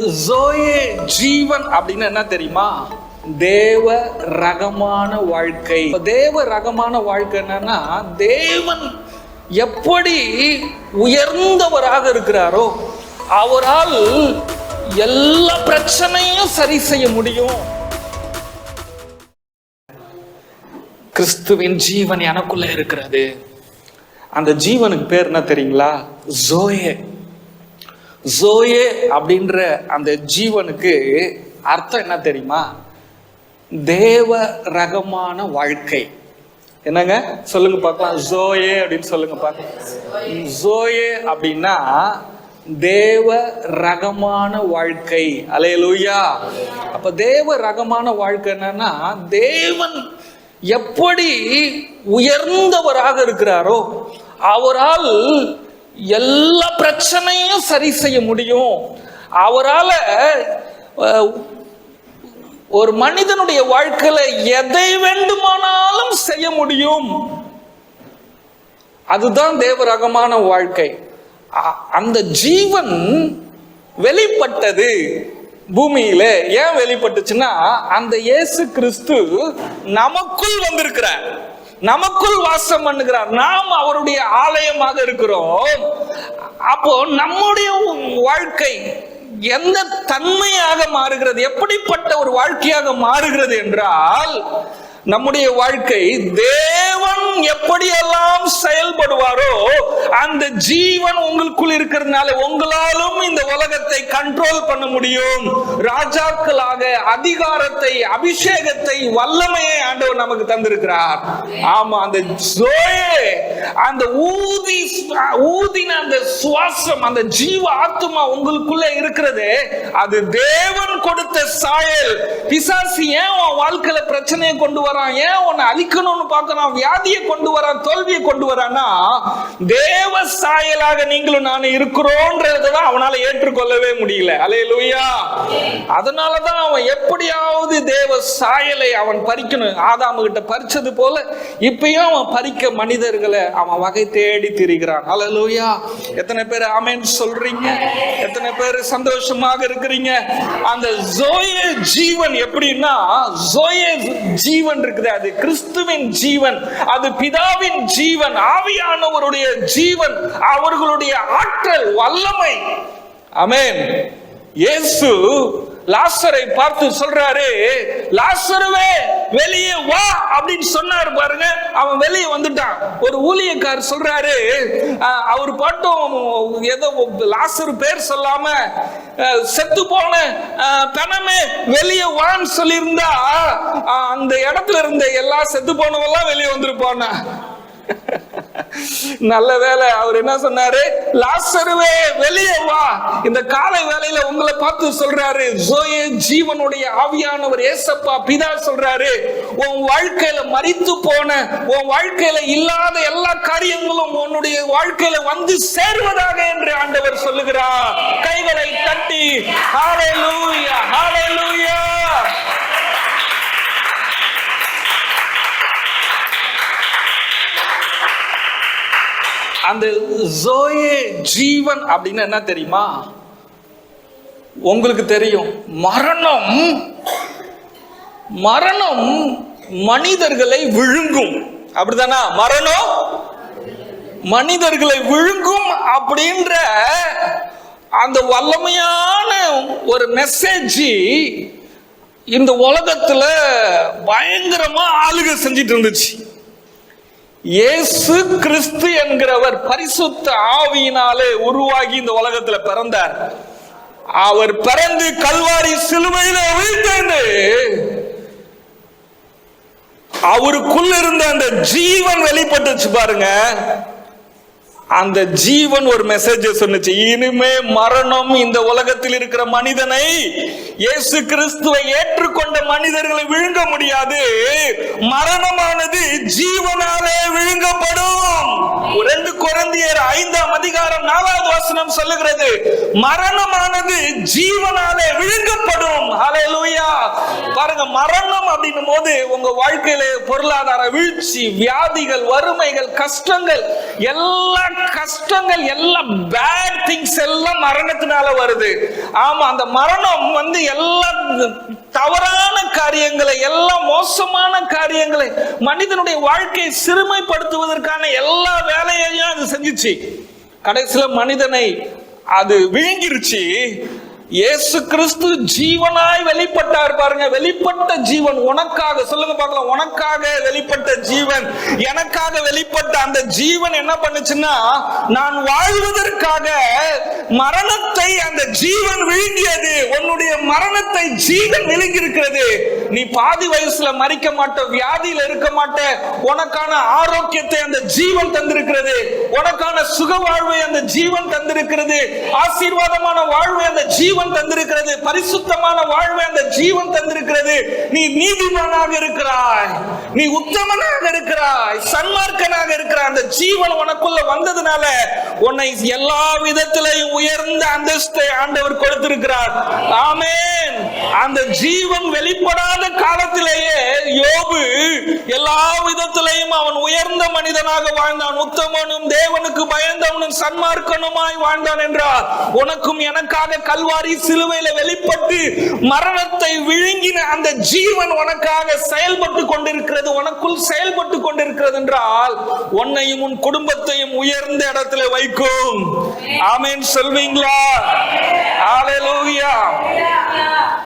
Zoe ஜீவன் அப்படின்னு என்ன தெரியுமா? தேவ ரகமான வாழ்க்கை. தேவ ரகமான வாழ்க்கை என்னன்னா தேவன் எப்படி உயர்ந்தவராக இருக்கிறாரோ அவரால் எல்லா பிரச்சனையும் சரி செய்ய முடியும். கிறிஸ்துவின் ஜீவன் எனக்குள்ள இருக்கிறது. அந்த ஜீவனுக்கு பேர் என்ன தெரியுங்களா? ஜோயே ஜோயே அப்படின்ற அந்த ஜீவனுக்கு அர்த்தம் என்ன தெரியுமா? தேவ ரகமான வாழ்க்கை. என்னங்க? சொல்லுங்க பார்க்கலாம். ஜோயே அப்படின்னு சொல்லுங்க பார்க்கலாம். ஜோயே அப்படின்னா தேவ ரகமான வாழ்க்கை. அலையலூயா அப்ப தேவ ரகமான வாழ்க்கை என்னன்னா தேவன் எப்படி உயர்ந்தவராக இருக்கிறாரோ அவரால் எல்லா பிரச்சனையும் சரி செய்ய முடியும். அவரால் ஒரு மனிதனுடைய வாழ்க்கையில எதை வேண்டுமானாலும் செய்ய முடியும். அதுதான் தேவரகமான வாழ்க்கை. அ- அந்த ஜீவன் வெளிப்பட்டது பூமியில. ஏன் வெளிப்பட்டுச்சுன்னா அந்த இயேசு கிறிஸ்து நமக்குள் வந்திருக்கிறார். நமக்குள் வாசம் பண்ணுகிறார். நாம் அவருடைய ஆலயமாக இருக்கிறோம். அப்போ நம்முடைய வாழ்க்கை எந்த தன்மையாக மாறுகிறது? எப்படிப்பட்ட ஒரு வாழ்க்கையாக மாறுகிறது என்றால் நம்முடைய வாழ்க்கை தேவன் எப்படியெல்லாம் செயல்படுவாரோ அந்த ஜீவன் உங்களுக்குள் இருக்கிறதுனால உங்களாலும் இந்த உலகத்தை கண்ட்ரோல் பண்ண முடியும். ராஜாக்களாக அதிகாரத்தை அபிஷேகத்தை வல்லமையை ஆண்டவர் நமக்கு தந்திருக்கிறார். ஆமா அந்த ஜோயே அந்த ஊதி ஊதின அந்த சுவாசம் அந்த ஜீவ ஆத்மா உங்களுக்குள்ள இருக்கிறது. அது தேவன் கொடுத்த சாயல். பிசாசு ஏன் உன் வாழ்க்கையில பிரச்சனையை கொண்டு வரான்? ஏன் உன்னை அழிக்கணும்னு பார்க்கறான்? வியாதியை கொண்டு வரான்? தோல்வியை கொண்டு வரான்னா தேவ சாயலாக நீங்களும் நானும் இருக்கிறோன்றதான் அவனால ஏற்றுக்கொள்ளவே முடியல. அலே லூயா அதனாலதான் அவன் எப்படியாவது தேவ சாயலை அவன் பறிக்கணும். ஆதாம கிட்ட பறிச்சது போல இப்பயும் அவன் பறிக்க மனிதர்களை அவன் வகை தேடி திரிகிறான். அலே லூயா எத்தனை பேர் ஆமேன்னு சொல்றீங்க? எத்தனை பேர் சந்தோஷமாக இருக்கிறீங்க? அந்த ஜோயே ஜீவன் எப்படின்னா ஜோயே ஜீவன் இருக்குது. அது கிறிஸ்துவின் ஜீவன் அது பிதாவின் ஜீவன். ஆவியானவருடைய ஜீவன் அவர்களுடைய ஆற்றல் வல்லமை. அமேன் இயேசு லாசரை பார்த்து சொல்றாரு லாசருவே வெளியே வா அப்படின்னு சொன்னாரு பாருங்க. அவன் வெளியே வந்துட்டான். ஒரு ஊழியக்கார் சொல்றாரு அவர் பாட்டும் ஏதோ லாசரு பேர் சொல்லாம செத்து போன பணமே வெளியே வான்னு சொல்லியிருந்தா அந்த இடத்துல இருந்த எல்லா செத்து போனவெல்லாம் வெளியே வந்திருப்பான நல்ல வேலை அவர் என்ன சொன்னாரு? லாசருவே வெளியே வா. இந்த காலை வேலையில உங்களை பார்த்து சொல்றாரு. ஜோயே ஜீவனுடைய ஆவியானவர் ஏசப்பா பிதா சொல்றாரு உன் வாழ்க்கையில மறித்து போன உன் வாழ்க்கையில இல்லாத எல்லா காரியங்களும் உன்னுடைய வாழ்க்கையில வந்து சேர்வதாக என்று ஆண்டவர் சொல்லுகிறார். கைகளை தட்டி ஹalleluya ஹalleluya அந்த ஜோயே ஜீவன் அப்படின்னு என்ன தெரியுமா? உங்களுக்கு தெரியும். மரணம். மரணம் மனிதர்களை விழுங்கும். அப்படிதானா மரணம் மனிதர்களை விழுங்கும் அப்படின்ற அந்த வல்லமையான ஒரு மெசேஜ் இந்த உலகத்துல பயங்கரமா ஆளுகை செஞ்சிட்டு இருந்துச்சு. இயேசு கிறிஸ்து என்கிறவர் பரிசுத்த ஆவியினாலே உருவாகி இந்த உலகத்துல பிறந்தார். அவர் பிறந்து கல்வாரி சிலுவையில விழுந்து அவருக்குள்ள இருந்த அந்த ஜீவன் வெளிப்பட்டுச்சு பாருங்க. அந்த ஜீவன் ஒரு மெசேஜ் சொன்னுச்சு. இனிமே மரணம் இந்த உலகத்தில் இருக்கிற மனிதனை இயேசு கிறிஸ்துவை ஏற்றுக்கொண்ட மனிதர்களை விழுங்க முடியாது. மரணமானது ஜீவனாலே விழுங்கப்படும். ரெண்டு குழந்தையர் ஐந்தாம் அதிகாரம் நாலாம் வசனம் சொல்லுகிறது. மரணமானது ஜீவனாலே விழுங்கப்படும். பாருங்க மரணம் அப்படின்னும் போது உங்க வாழ்க்கையில பொருளாதார வீழ்ச்சி வியாதிகள் வறுமைகள் கஷ்டங்கள் எல்லா கஷ்டங்கள் எல்லா பேட் திங்ஸ் எல்லாம் மரணத்தினால வருது. ஆமா அந்த மரணம் வந்து எல்லா தவறான காரியங்களை எல்லா மோசமான காரியங்களை மனிதனுடைய வாழ்க்கையை சிறுமைப்படுத்துவதற்கான எல்லா வேலையையும் அது செஞ்சிச்சு. கடைசியில் மனிதனை அது விழுங்கிருச்சு. இயேசு கிறிஸ்து ஜீவனாய் வெளிப்பட்டார் பாருங்க. வெளிப்பட்ட ஜீவன் உனக்காக சொல்லுங்க பார்க்கலாம். உனக்காக வெளிப்பட்ட ஜீவன் எனக்காக வெளிப்பட்ட அந்த ஜீவன் என்ன பண்ணுச்சுன்னா நான் வாழ்வதற்காக மரணத்தை அந்த ஜீவன் விழுங்கியது. உன்னுடைய மரணத்தை ஜீவன் விழுங்கி இருக்கிறது நீ பாதி வயசுல மறிக்க மாட்ட வியாதியில இருக்க மாட்ட உனக்கான ஆரோக்கியத்தை அந்த ஜீவன் தந்திருக்கிறது. உனக்கான சுக வாழ்வை அந்த ஜீவன் தந்திருக்கிறது. ஆசீர்வாதமான வாழ்வை அந்த ஜீவன் தந்திருக்கிறது. பரிசுத்தமான வாழ்வை அந்த ஜீவன் தந்திருக்கிறது. நீ நீதிமானாக இருக்கிறாய். நீ உத்தமனாக இருக்கிறாய். சன்மார்க்கனாக இருக்கிறாய். அந்த ஜீவன் உனக்குள்ள வந்ததுனால உன்னை எல்லா விதத்திலையும் உயர்ந்த அந்தஸ்தை ஆண்டவர் கொடுத்திருக்கிறார். ஆமேன். அந்த ஜீவன் வெளிப்படாத காலத்திலேயே யோபு எல்லா விதத்திலையும் அவன் உயர்ந்த மனிதனாக வாழ்ந்தான். உத்தமனும் தேவனுக்கு பயந்தவனும் சன்மார்க்கனுமாய் வாழ்ந்தான் என்றார். உனக்கும் எனக்காக கல்வாரி சிலுவையில வெளிப்பட்டு மரணத்தை விழுங்கின அந்த ஜீவன் உனக்காக செயல்பட்டு கொண்டிருக்கிறது உனக்குள் செயல்பட்டு கொண்டிருக்கிறது என்றால் உன்னையும் உன் குடும்பத்தையும் உயர்ந்த இடத்துல வைக்கும். ஆமென். சொல்வீங்களா? ஹalleluya